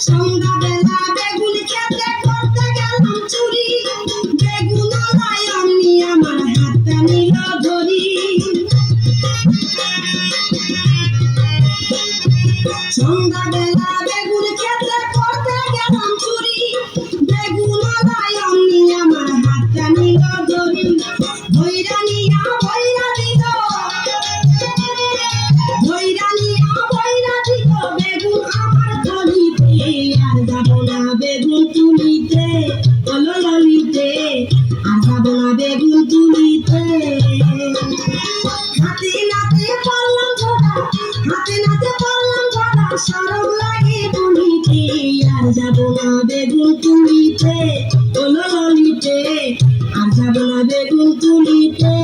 সন্ধ্যাবেলা বেগুন খেতে করতে গেলাম চুরি। বেগুন লায়নি আমার হাতটা নিল ধরি। সন্ধ্যাবেলা বেগুন খেতে করতে গেলাম চুরি। বেগুন লায়নি আমার হাতটা নিল ধরি। ভৈরানি আমার তুলিতে বলো লালিতে আশা বোনা বেগুন তুলিতে হাতে নাতে পারলাম ধরা, হাতে নাতে পারলাম ধরা, সরব লাগে বলিতে আর যাব না বেগুন তুলিতে বলো লালিতে আশা বোনা বেগুন তুলিতে